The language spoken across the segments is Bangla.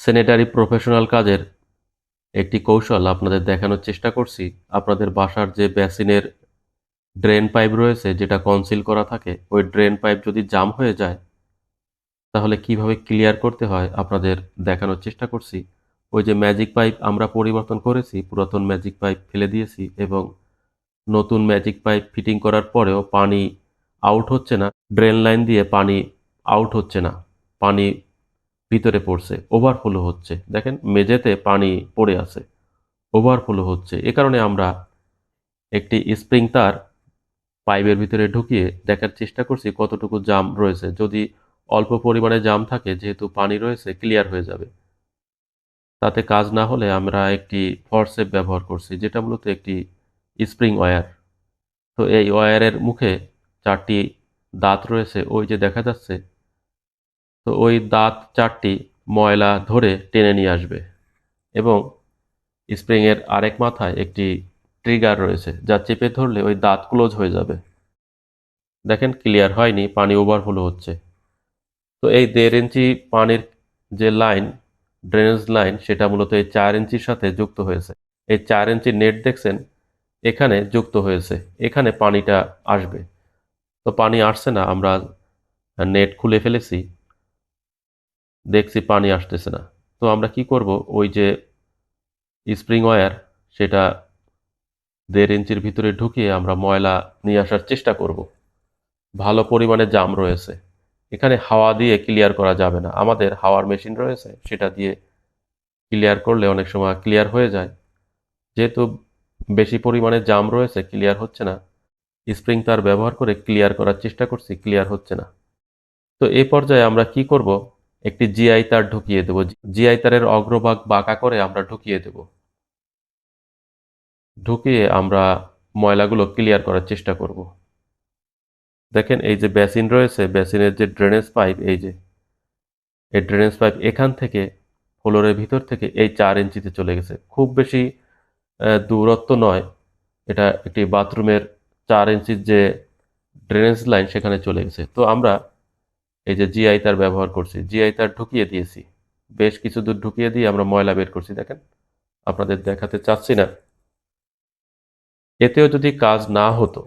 স্যানিটারি প্রফেশনাল কাজের একটি কৌশল আপনাদের দেখানোর চেষ্টা করছি। আপনাদের বাসার যে বেসিনের ড্রেন পাইপ রয়েছে, যেটা কনসিল করা থাকে, ওই ড্রেন পাইপ যদি জাম হয়ে যায়, তাহলে কীভাবে ক্লিয়ার করতে হয় আপনাদের দেখানোর চেষ্টা করছি। ওই যে ম্যাজিক পাইপ আমরা পরিবর্তন করেছি, পুরাতন ম্যাজিক পাইপ ফেলে দিয়েছি এবং নতুন ম্যাজিক পাইপ ফিটিং করার পরেও পানি আউট হচ্ছে না। ড্রেন লাইন দিয়ে পানি আউট হচ্ছে না। পানি ভিতরে পড়ছে ওভারফ্লো হচ্ছে। দেখেন, মেঝেতে পানি পড়ে আছে ওভারফ্লো হচ্ছে। এ কারণে আমরা একটি স্প্রিং তার পাইপের ভিতরে ঢুকিয়ে দেখার চেষ্টা করছি কতটুকু জাম রয়েছে। যদি অল্প পরিমাণে জাম থাকে, যেহেতু পানি রয়েছে ক্লিয়ার হয়ে যাবে। তাতে কাজ না হলে আমরা একটি ফরসেপ ব্যবহার করছি, যেটা মূলত একটি স্প্রিং ওয়্যার তো এই ওয়্যারের মুখে চারটি দাঁত রয়েছে, ওই যে দেখা যাচ্ছে তো ওই দাঁত চারটি ময়লা ধরে টেনে নিয়ে আসবে। এবং স্প্রিংয়ের আরেক মাথায় একটি ট্রিগার রয়েছে, যা চেপে ধরলে ওই দাঁত ক্লোজ হয়ে যাবে। দেখেন, ক্লিয়ার হয়নি, পানি ওভারফ্লো হচ্ছে। তো এই দেড় ইঞ্চি পানির যে লাইন, ড্রেনেজ লাইন, সেটা মূলত এই চার ইঞ্চির সাথে যুক্ত হয়েছে। এই চার ইঞ্চি নেট দেখছেন, এখানে যুক্ত হয়েছে। এখানে পানিটা আসবে। তো পানি আসছে না, আমরা নেট খুলে ফেলেছি। দেখছি পানি আসতেছে না। তো আমরা কি করব? ওই যে স্প্রিং ওয়্যার, সেটা দেড় ইঞ্চির ভিতরে ঢুকিয়ে আমরা ময়লা নিয়ে আসার চেষ্টা করব। ভালো পরিমাণে জাম রয়েছে। এখানে হাওয়া দিয়ে ক্লিয়ার করা যাবে না। আমাদের হাওয়ার মেশিন রয়েছে, সেটা দিয়ে ক্লিয়ার করলে অনেক সময় ক্লিয়ার হয়ে যায়। যেহেতু বেশি পরিমাণে জাম রয়েছে, ক্লিয়ার হচ্ছে না। স্প্রিং তার ব্যবহার করে ক্লিয়ার করার চেষ্টা করছি, ক্লিয়ার হচ্ছে না। তো এই পর্যায়ে আমরা কি করব? একটি জিআই তার ঢুকিয়ে দেব। জিআই তারের অগ্রভাগ বাঁকা করে আমরা ঢুকিয়ে দেব। ঢুকিয়ে আমরা ময়লাগুলো ক্লিয়ার করার চেষ্টা করব। দেখেন এই যে বেসিন রয়েছে, বেসিনের যে ড্রেনেজ পাইপ, এই যে, এই ড্রেনেজ পাইপ এখান থেকে, ফ্লোরের ভিতর থেকে এই চার ইঞ্চিতে চলে গেছে। খুব বেশি দূরত্ব নয়। এটা একটি বাথরুমের চার ইঞ্চির যে ড্রেনেজ লাইন সেখানে চলে গেছে। তো আমরা এই যে জিআই তার ব্যবহার করছি জিআই তার ঢুকিয়ে দিয়েছি। বেশ কিছু দূর ঢুকিয়ে দিয়ে আমরা ময়লা বের করছি, দেখেন। আপনাদের দেখাতে চাচ্ছি না। এতেও যদি কাজ না হতো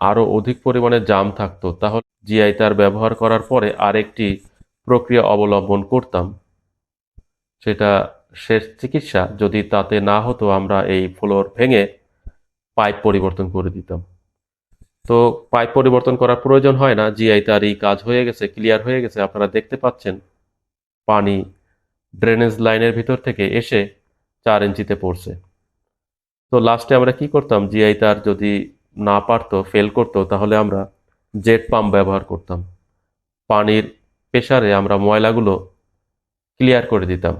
আরও অধিক পরিমাণে জাম থাকতো, তাহলে জিআই তার ব্যবহার করার পরে আরেকটি প্রক্রিয়া অবলম্বন করতাম। সেটা শেষ চিকিৎসা, যদি তাতে না হতো, আমরা এই ফ্লোর ভেঙে পাইপ পরিবর্তন করে দিতাম। তো পাইপ পরিবর্তন করার প্রয়োজন হয় না। জিআই তার এই কাজ হয়ে গেছে ক্লিয়ার হয়ে গেছে। আপনারা দেখতে পাচ্ছেন পানি ড্রেনেজ লাইনের ভিতর থেকে এসে চার ইঞ্চিতে পড়ছে। তো লাস্টে আমরা কি করতাম? জিআই তার যদি না পারতো ফেল করতো, তাহলে আমরা জেট পাম্প ব্যবহার করতাম। পানির প্রেসারে আমরা ময়লাগুলো ক্লিয়ার করে দিতাম।